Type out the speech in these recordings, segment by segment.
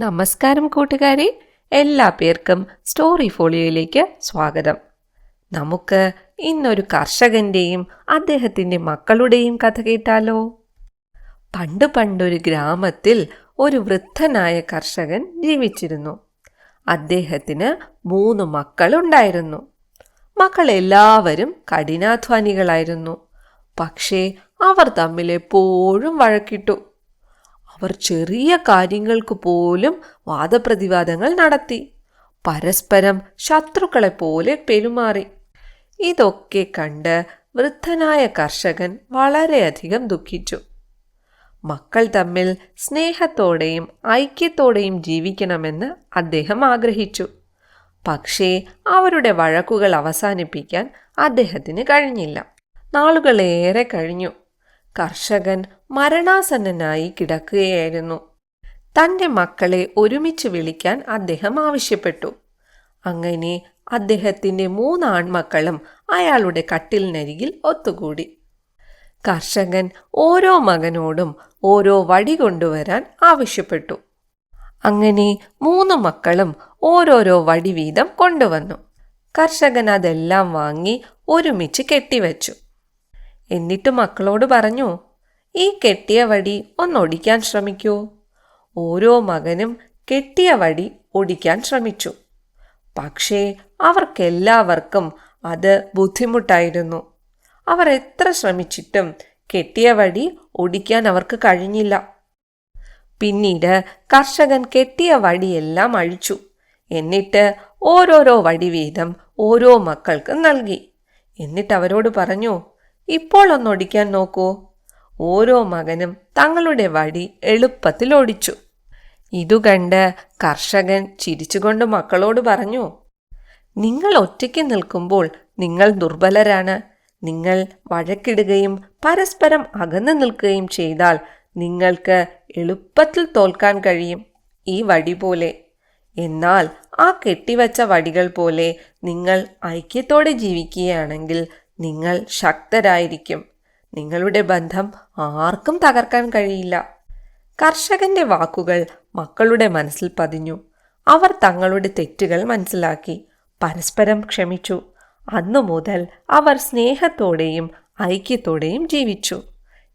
നമസ്കാരം കൂട്ടുകാരെ എല്ലാ പേർക്കും സ്റ്റോറി ഫോളിയോയിലേക്ക് സ്വാഗതം. നമുക്ക് ഇന്നൊരു കർഷകന്റെയും അദ്ദേഹത്തിന്റെ മക്കളുടെയും കഥ കേട്ടാലോ? പണ്ട് പണ്ടൊരു ഗ്രാമത്തിൽ ഒരു വൃദ്ധനായ കർഷകൻ ജീവിച്ചിരുന്നു. അദ്ദേഹത്തിന് മൂന്ന് മക്കളുണ്ടായിരുന്നു. മക്കളെല്ലാവരും കഠിനാധ്വാനികളായിരുന്നു. പക്ഷേ അവർ തമ്മിൽ എപ്പോഴും വഴക്കിട്ടു. അവർ ചെറിയ കാര്യങ്ങൾക്ക് പോലും വാദപ്രതിവാദങ്ങൾ നടത്തി. പരസ്പരം ശത്രുക്കളെ പോലെ പെരുമാറി. ഇതൊക്കെ കണ്ട് വൃദ്ധനായ കർഷകൻ വളരെയധികം ദുഃഖിച്ചു. മക്കൾ തമ്മിൽ സ്നേഹത്തോടെയും ഐക്യത്തോടെയും ജീവിക്കണമെന്ന് അദ്ദേഹം ആഗ്രഹിച്ചു. പക്ഷേ അവരുടെ വഴക്കുകൾ അവസാനിപ്പിക്കാൻ അദ്ദേഹത്തിന് കഴിഞ്ഞില്ല. നാളുകളേറെ കഴിഞ്ഞു. കർഷകൻ മരണാസന്നനായി കിടക്കുകയായിരുന്നു. തന്റെ മക്കളെ ഒരുമിച്ച് വിളിക്കാൻ അദ്ദേഹം ആവശ്യപ്പെട്ടു. അങ്ങനെ അദ്ദേഹത്തിന്റെ മൂന്ന് ആൺമക്കളും അയാളുടെ കട്ടിലിനരികിൽ ഒത്തുകൂടി. കർഷകൻ ഓരോ മകനോടും ഓരോ വടി കൊണ്ടുവരാൻ ആവശ്യപ്പെട്ടു. അങ്ങനെ മൂന്ന് മക്കളും ഓരോരോ വടി വീതം കൊണ്ടുവന്നു. കർഷകൻ അതെല്ലാം വാങ്ങി ഒരുമിച്ച് കെട്ടിവെച്ചു. എന്നിട്ട് മക്കളോട് പറഞ്ഞു ഈ കെട്ടിയ വടി ഒന്നൊടിക്കാൻ ശ്രമിക്കൂ. ഓരോ മകനും കെട്ടിയ വടി ഒടിക്കാൻ ശ്രമിച്ചു. പക്ഷേ അവർക്കെല്ലാവർക്കും അത് ബുദ്ധിമുട്ടായിരുന്നു. അവർ എത്ര ശ്രമിച്ചിട്ടും കെട്ടിയ വടി ഒടിക്കാൻ അവർക്ക് കഴിഞ്ഞില്ല. പിന്നീട് കർഷകൻ കെട്ടിയ വടിയെല്ലാം അഴിച്ചു. എന്നിട്ട് ഓരോരോ വടി വീതം ഓരോ മക്കൾക്കും നൽകി. എന്നിട്ട് അവരോട് പറഞ്ഞു ഇപ്പോൾ ഒന്നൊടിക്കാൻ നോക്കൂ. ഓരോ മകനും തങ്ങളുടെ വടി എളുപ്പത്തിൽ ഓടിച്ചു. ഇതുകണ്ട് കർഷകൻ ചിരിച്ചുകൊണ്ട് മക്കളോട് പറഞ്ഞു നിങ്ങൾ ഒറ്റയ്ക്ക് നിൽക്കുമ്പോൾ നിങ്ങൾ ദുർബലരാണ്. നിങ്ങൾ വഴക്കിടുകയും പരസ്പരം അകന്നു നിൽക്കുകയും ചെയ്താൽ നിങ്ങൾക്ക് എളുപ്പത്തിൽ തോൽക്കാൻ കഴിയും ഈ വടി പോലെ. എന്നാൽ ആ കെട്ടിവച്ച വടികൾ പോലെ നിങ്ങൾ ഐക്യത്തോടെ ജീവിക്കുകയാണെങ്കിൽ നിങ്ങൾ ശക്തരായിരിക്കും. നിങ്ങളുടെ ബന്ധം ആർക്കും തകർക്കാൻ കഴിയില്ല. കർഷകന്റെ വാക്കുകൾ മക്കളുടെ മനസ്സിൽ പതിഞ്ഞു. അവർ തങ്ങളുടെ തെറ്റുകൾ മനസ്സിലാക്കി. പരസ്പരം ക്ഷമിച്ചു. അന്നു മുതൽ അവർ സ്നേഹത്തോടെയും ഐക്യത്തോടെയും ജീവിച്ചു.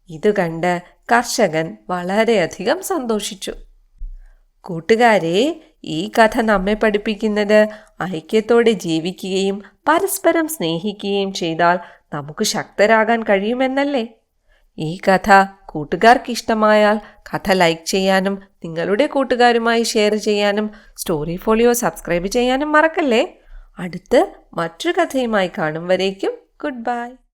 ഇത് കണ്ട് കർഷകൻ വളരെയധികം സന്തോഷിച്ചു. കൂട്ടുകാരെ ഈ കഥ നമ്മെ പഠിപ്പിക്കുന്നത് ഐക്യത്തോടെ ജീവിക്കുകയും പരസ്പരം സ്നേഹിക്കുകയും ചെയ്താൽ നമുക്ക് ശക്തരാകാൻ കഴിയുമെന്നല്ലേ? ഈ കഥ കൂട്ടുകാർക്ക് ഇഷ്ടമായാൽ കഥ ലൈക്ക് ചെയ്യാനും നിങ്ങളുടെ കൂട്ടുകാരുമായി ഷെയർ ചെയ്യാനും സ്റ്റോറി ഫോളിയോ സബ്സ്ക്രൈബ് ചെയ്യാനും മറക്കല്ലേ? അടുത്ത് മറ്റൊരു കഥയുമായി കാണും വരേക്കും. Good bye.